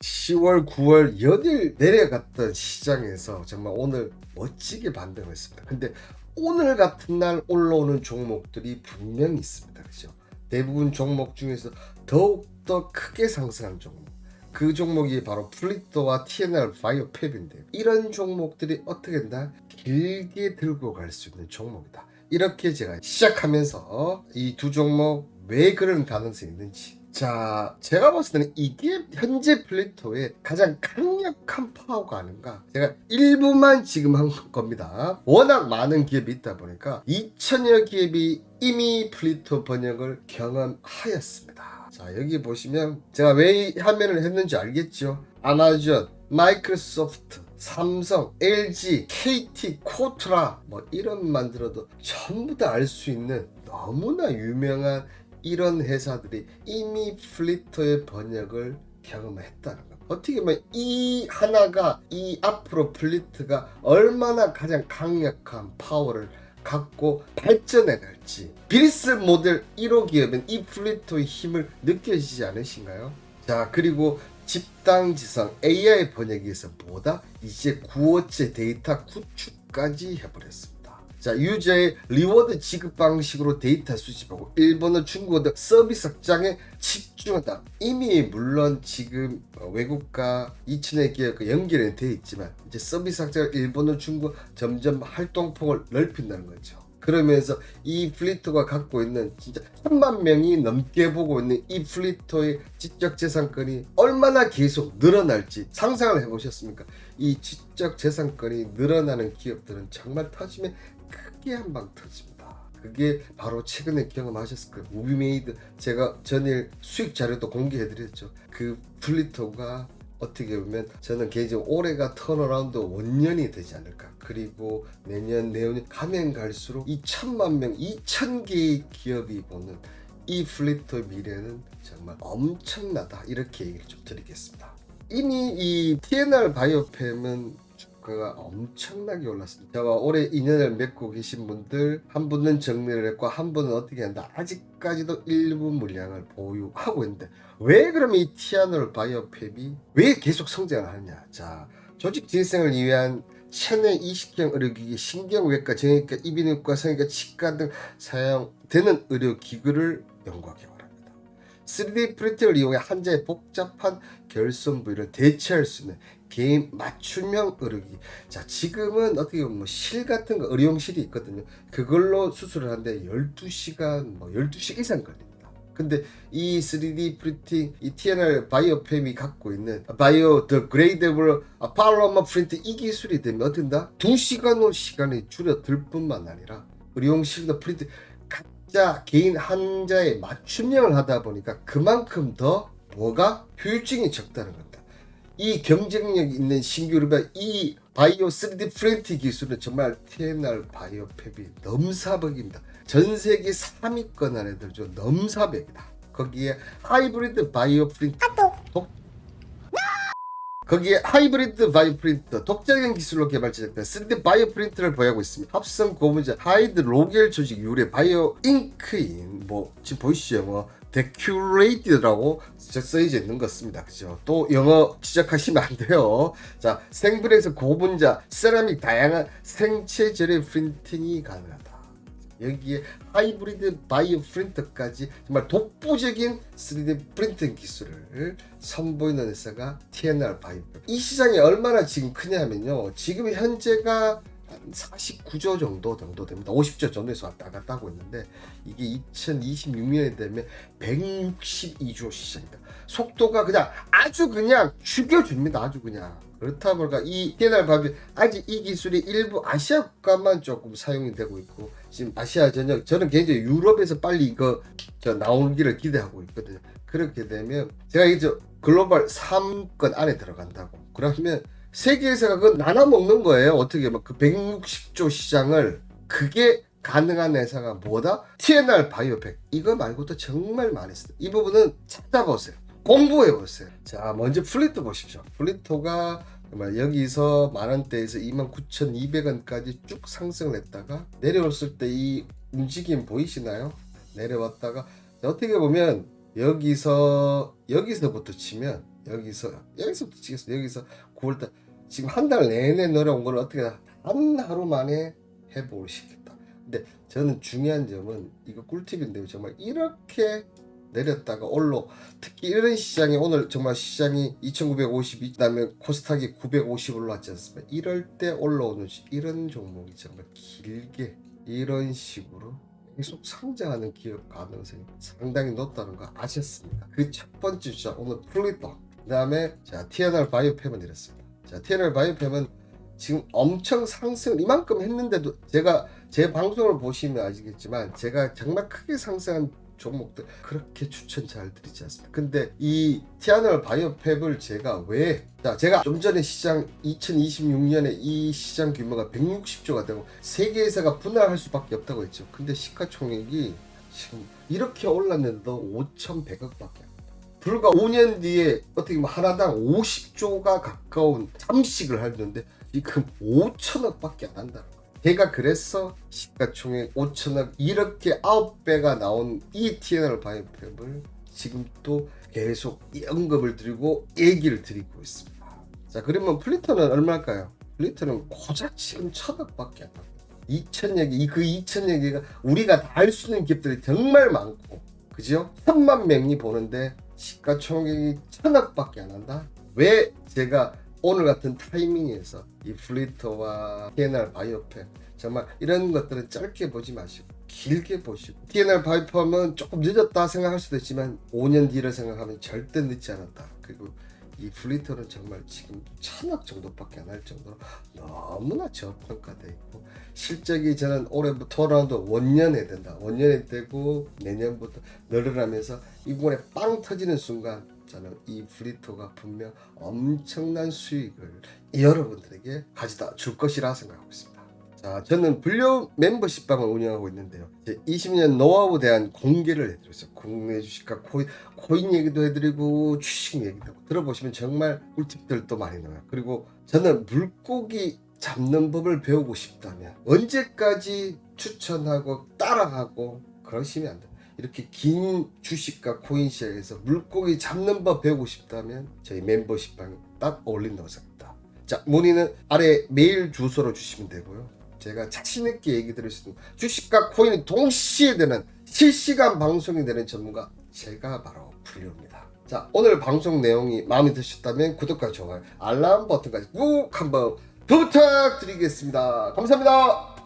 10월, 9월 연일 내려갔던 시장에서 정말 오늘 멋지게 반등을 했습니다. 근데 오늘 같은 날 올라오는 종목들이 분명히 있습니다. 그죠? 대부분 종목 중에서 더욱더 크게 상승한 종목. 그 종목이 바로 플리토와 TNR 바이오 팹인데요. 이런 종목들이 어떻게 된다? 길게 들고 갈 수 있는 종목이다. 이렇게 제가 시작하면서 이 두 종목 왜 그런 가능성이 있는지 자, 제가 봤을 때는 이게 현재 플리토의 가장 강력한 파워가 아닌가. 제가 일부만 지금 한 겁니다. 워낙 많은 기업이 있다 보니까 2천여 기업이 이미 플리토 번역을 경험하였습니다. 자, 여기 보시면 제가 왜 화면을 했는지 알겠죠? 아마존, 마이크로소프트, 삼성, LG, KT, 코트라 뭐 이름만 들어도 전부 다 알 수 있는 너무나 유명한 이런 회사들이 이미 플리터의 번역을 경험했다는 거. 어떻게 보면 이 하나가 이 앞으로 플리트가 얼마나 가장 강력한 파워를 갖고 발전해 갈지 비리스 모델 1호 기업은 이 플리토의 힘을 느껴지지 않으신가요? 자 그리고 집단지성 AI 번역에서 보다 이제 구어체 데이터 구축까지 해버렸습니다. 자 유저의 리워드 지급 방식으로 데이터 수집하고 일본어 중국어 등 서비스 확장에 집중한다. 이미 물론 지금 어, 외국과 2층의 기업과 연결이 되어 있지만 이제 서비스 확장을 일본어 중국어 점점 활동폭을 넓힌다는 거죠. 그러면서 이 플리토가 갖고 있는 진짜 천만 명이 넘게 보고 있는 이 플리토의 지적 재산권이 얼마나 계속 늘어날지 상상을 해보셨습니까? 이 지적 재산권이 늘어나는 기업들은 정말 터지면 크게 한 방 터집니다. 그게 바로 최근에 경험하셨을 거예요. 무비메이드 제가 전일 수익 자료도 공개해드렸죠. 그 플리토가 어떻게 보면 저는 개인적으로 올해가 턴어라운드 원년이 되지 않을까. 그리고 내년, 내년 가면 갈수록 2천만 명, 2천 개의 기업이 보는 이 플리토의 미래는 정말 엄청나다. 이렇게 얘기를 좀 드리겠습니다. 이미 이 TNR 바이오팸은 주가가 엄청나게 올랐습니다. 제가 올해 인연을 맺고 계신 분들 한 분은 정리를 했고 한 분은 어떻게 한다. 아직까지도 일부 물량을 보유하고 있는데 왜 그러면 이 티아놀 바이오팹이 왜 계속 성장을 하느냐? 자, 조직 진생을 위한 체내 이식형 의료기기, 신경외과, 정형외과, 이비인후과, 성형외과, 치과 등 사용되는 의료기구를 바랍니다. 3D 프린터를 이용해 환자의 복잡한 결손 부위를 대체할 수 있는 개인 맞춤형 의료기. 자, 지금은 어떻게 보면 뭐실 같은 거 의료용실이 있거든요. 그걸로 수술을 하는데 12시간, 뭐 12시 이상 걸립니다. 근데 이 3D 프린팅, 이 TNR 바이오팸이 갖고 있는 바이오 더 그레이더블 팔로마 프린트 이 기술이 되면 어떤다? 2시간으로 시간이 줄어들 뿐만 아니라 의료용실도 프린트 각자 개인 환자의 맞춤형을 하다 보니까 그만큼 더 뭐가 효율적이 적다는 겁니다. 이 경쟁력 있는 신규 르바 이 바이오 3D 프린팅 기술은 정말 TNR 바이오 팹이 넘사벽입니다. 전 세계 3위권 안에 들죠. 넘사벽이다. 거기에 하이브리드 바이오 프린트 독 거기에 하이브리드 바이오 프린터 독자적인 기술로 개발 제작된 3D 바이오 프린터를 보유하고 있습니다. 합성 고분자 하이드 로겔 조직 유래 바이오 잉크인 뭐 지금 보이시죠? 뭐 데큐레이티드라고 써져 있는 것 같습니다. 그죠? 또 영어 지적하시면 안 돼요. 자, 생분해서 고분자, 세라믹 다양한 생체 재료 프린팅이 가능하다. 여기에 하이브리드 바이오 프린터까지 정말 독보적인 3D 프린팅 기술을 선보이는 회사가 TNR 바이오. 이 시장이 얼마나 지금 크냐면요. 지금 현재가 한 49조 정도 정도 됩니다. 50조 정도에서 왔다 갔다 하고 있는데 이게 2026년이 되면 162조 시장입니다. 속도가 그냥 아주 그냥 죽여줍니다. 아주 그냥. 그렇다 보니까 이 TNR 밥이 아직 이 기술이 일부 아시아 국가만 조금 사용이 되고 있고 지금 아시아 전역 저는 개인적으로 유럽에서 빨리 이거 저 나오기를 기대하고 있거든요. 그렇게 되면 제가 이제 글로벌 3권 안에 들어간다고 그러면 세계에서가 그 나눠 먹는 거예요. 어떻게 보면 그 160조 시장을 그게 가능한 회사가 뭐다? TNR 바이오팩 이거 말고도 정말 많이 있어요. 이 부분은 찾아보세요. 공부해 보세요. 자, 먼저 플리토 보십시오. 플리토가 여기서 만 원대에서 29,200원까지 쭉 상승을 했다가 내려왔을 때 이 움직임 보이시나요? 내려왔다가 어떻게 보면 여기서 여기서부터 치면 여기서 여기서부터 치겠습니다. 여기서 9월달 지금 한 달 내내 내려온 걸 어떻게 한 하루 만에 시켰다. 근데 저는 중요한 점은 이거 꿀팁인데요. 정말 이렇게 내렸다가 올로 특히 이런 시장이 오늘 정말 시장이 2952 그다음에 코스닥이 950 올라왔지 않습니까? 이럴 때 올라오는 시- 이런 종목이 정말 길게 이런 식으로 계속 상장하는 기업 가능성이 상당히 높다는 거 아셨습니까? 그 첫 번째 주자 오늘 플리터 그다음에 자 TNR 바이오팸을 내렸습니다. 자 TNR 바이오팸은 지금 엄청 상승을 이만큼 했는데도 제가 제 방송을 보시면 아시겠지만 제가 정말 크게 상승한 종목들 그렇게 추천 잘 드리지 않습니다. 근데 이 티아널 바이오팹을 제가 왜 자, 제가 좀 전에 시장 2026년에 이 시장 규모가 160조가 되고 세계에서가 분할할 수밖에 없다고 했죠. 근데 시가총액이 지금 이렇게 올랐는데도 5,100억밖에 안 돼요. 불과 5년 뒤에 어떻게 보면 하나당 50조가 가까운 잠식을 하는데 지금 5천억밖에 안 한다 제가 그래서 시가총액 5천억 이렇게 9배가 나온 이 TNR 바이오팸을 지금 또 계속 이 언급을 드리고 얘기를 드리고 있습니다. 자 그러면 플리터는 얼마일까요? 플리터는 고작 지금 천억밖에 안 합니다. 2천여 개, 그 2천여 개가 우리가 다 알 수 있는 기업들이 정말 많고 그죠? 천만 명이 보는데 시가총액이 천억밖에 안 한다? 왜 제가 오늘 같은 타이밍에서 이 플리터와 TNR 바이오팩 정말 이런 것들은 짧게 보지 마시고 길게 보시고 TNR 바이오팜은 조금 늦었다 생각할 수도 있지만 5년 뒤를 생각하면 절대 늦지 않았다. 그리고 이 플리터는 정말 지금 천억 정도밖에 안 할 정도로 너무나 저평가돼 있고 실적이 저는 올해부터라도 원년에 된다. 원년에 되고 내년부터 늘어나면서 이번에 빵 터지는 순간 저는 이 플리터가 분명 엄청난 수익을 여러분들에게 가져다 줄 것이라 생각하고 있습니다. 자, 저는 불려 멤버십 방을 운영하고 있는데요. 이제 20년 노하우에 대한 공개를 해드렸어요. 국내 주식과 코인, 코인 얘기도 해드리고 주식 얘기도 하고 들어보시면 정말 꿀팁들도 많이 나와요. 그리고 저는 물고기 잡는 법을 배우고 싶다면 언제까지 추천하고 따라하고 그러시면 안 돼요. 이렇게 긴 주식과 코인 시장에서 물고기 잡는 법 배우고 싶다면 저희 멤버십방이 딱 어울린다고 생각합니다. 자, 문의는 아래 메일 주소로 주시면 되고요. 제가 자신 있게 얘기 드릴 수 있는 주식과 코인이 동시에 되는 실시간 방송이 되는 전문가 제가 바로 불리옵니다. 자, 오늘 방송 내용이 마음에 드셨다면 구독과 좋아요, 알람 버튼까지 꾹 한번 부탁드리겠습니다. 감사합니다.